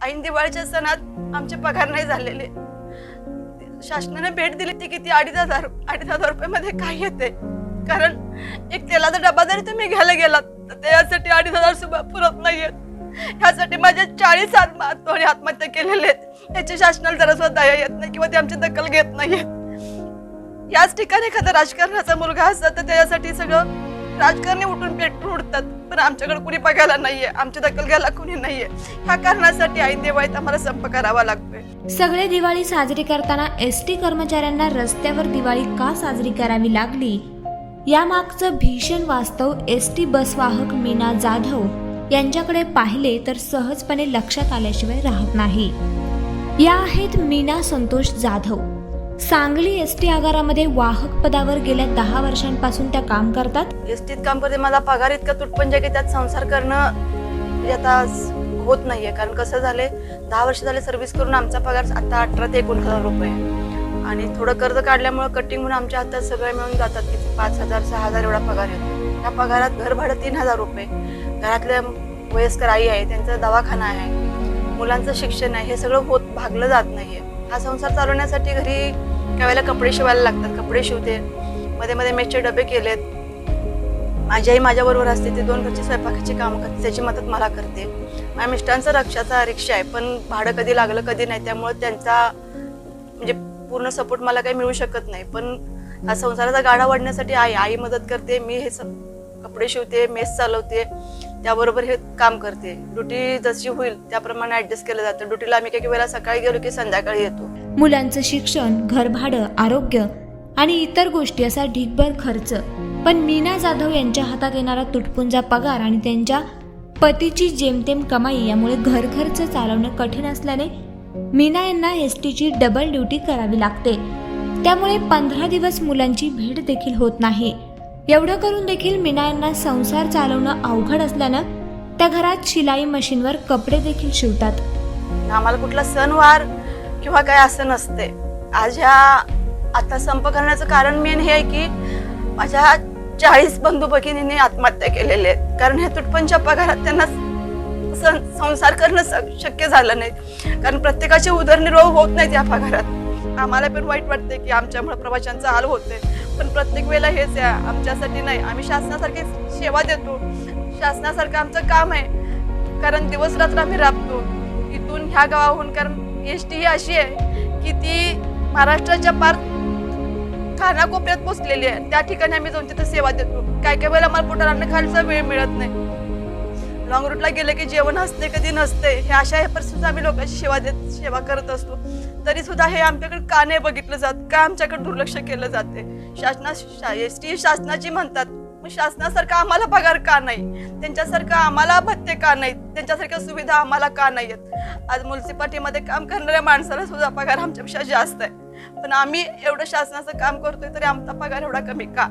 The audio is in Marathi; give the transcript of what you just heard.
ऐन दिवाळीच्या सणात आमचे पगार नाही झालेले. शासनाने भेट दिली ती किती अडीच हजार अडीच हजार रुपये मध्ये काय येते? कारण एक तेलाचा डबा जरी तुम्ही घ्यायला गेलात तर त्यासाठी अडीच हजार सुद्धा पुरत नाहीयेत ह्यासाठी माझ्या चाळीस आत्महत्या आत्महत्या केलेले आहेत. त्याची शासनाला जरा सुद्धा दया येत नाही किंवा ते आमची दखल घेत नाहीयेत याच ठिकाणी एखादा राजकारणाचा मुलगा असला तर त्याच्यासाठी सगळं राजकारणी उठून पेटून उठतात पण आमच्याकडे कुणी बघायला नाहीये. आमची दखल घ्यायला कुणी नाहीये. ह्या कारणासाठी ऐन दिवाळीत आम्हाला संप करावा लागतोय. सगळे दिवाळी साजरी करताना एस टी कर्मचाऱ्यांना रस्त्यावर दिवाळी का साजरी करावी लागली? यामागचं भीषण वास्तव एस टी बसवाहक मीना जाधव यांच्याकडे पाहिले तर सहजपणे लक्षात आल्याशिवाय राहत नाही. या आहेत मीना संतोष जाधव. सांगली एस टी आगारामध्ये वाहक पदावर गेल्या दहा वर्षांपासून त्या काम करतात. एस टीत काम करते माझा पगार इतका तुटपुंजा की त्यात संसार करणं म्हणजे आता होत नाहीये. कारण कसं झाले दहा वर्ष झाले सर्व्हिस करून आमचा पगार आता अठरा ते एकोणीस हजार रुपये आहे. आणि थोडं कर्ज काढल्यामुळं कटिंग म्हणून आमच्या हातात सगळे मिळून जातात की पाच हजार सहा हजार एवढा पगार येतो त्या पगारात घर भाडं तीन हजार रुपये घरातल्या वयस्कर आई आहे त्यांचा दवाखाना आहे मुलांचं शिक्षण आहे हे सगळं होत भागलं जात नाहीये. हा संसार चालवण्यासाठी घरी काही वेळेला कपडे शिवायला लागतात कपडे शिवते. मध्ये मध्ये मेसचे डबे केलेत. माझी आई माझ्याबरोबर असते ती दोन घरची स्वयंपाकाची कामं करते त्याची मदत मला करते. माझ्या मिस्टरांचा रक्षाचा रिक्षा आहे पण भाडं कधी लागलं कधी नाही त्यामुळं त्यांचा म्हणजे पूर्ण सपोर्ट मला काही मिळू शकत नाही. पण हा संसाराचा गाडा वाढण्यासाठी आई आई मदत करते मी हे स- कपडे शिवते मेस चालवते त्याबरोबर हे काम करते. ड्युटी जशी होईल त्याप्रमाणे ऍडजस्ट केलं जातं. ड्युटीला आम्ही काही वेळेला सकाळी गेलो की संध्याकाळी येतो. मुलांचं शिक्षण घरभाडं आरोग्य आणि इतर गोष्टी असा ढिगभर खर्च. पण मीना जाधव यांच्या हातात येणारा तुटपुंजा पगार आणि त्यांच्या पतीची जेमतेम कमाई यामुळे घर खर्च चालवणं कठीण असल्याने मीना यांना एस टीची डबल ड्युटी करावी लागते. त्यामुळे पंधरा दिवस मुलांची भेट देखील होत नाही. एवढं करून देखील मीना यांना संसार चालवणं अवघड असल्यानं त्या घरात शिलाई मशीनवर कपडे देखील शिवतात. आम्हाला कुठला सणवार किंवा काय असं नसते. आज ह्या आता संप करण्याचं कारण मेन हे आहे की माझ्या चाळीस बंधू भगिनींनी आत्महत्या केलेल्या आहेत. कारण हे तुटपणच्या पगारात त्यांना सं- संसार करणं स- शक्य झालं नाही. कारण प्रत्येकाचे उदरनिर्वाह होत नाहीत या पगारात. आम्हाला पण वाईट वाटते की आमच्यामुळे प्रवाशांचा हाल होते पण प्रत्येक वेळेला हेच आहे आमच्यासाठी नाही. आम्ही शासनासारखी सेवा देतो. शासनासारखं आमचं काम आहे. कारण दिवस रात्र आम्ही राबतो. इथून ह्या गावाहून कारण एस टी ही अशी आहे की ती महाराष्ट्राच्या पार खानाकोपऱ्यात पोचलेली आहे. त्या ठिकाणी आम्ही जाऊन तिथे सेवा देतो. काय काय वेळेला मला पोटाला खायचा वेळ मिळत नाही. लॉंग रूटला गेलं की जेवण असते कधी नसते हे अशा ह्या परिस्थितीत आम्ही लोकांची सेवा देत सेवा करत असतो. तरी सुद्धा हे आमच्याकडे का नाही बघितलं जात? का आमच्याकडे दुर्लक्ष केलं जाते? शासना एस टी शासनाची म्हणतात मग शासनासारखा आम्हाला पगार का नाही? त्यांच्यासारखं आम्हाला भत्ते का नाहीत? त्यांच्यासारख्या सुविधा आम्हाला का नाही आहेत आज म्युन्सिपाल्टीमध्ये काम करणाऱ्या माणसाला सुद्धा पगार आमच्यापेक्षा जास्त आहे. पण आम्ही एवढं शासनाचं काम करतोय तरी आमचा पगार एवढा कमी का?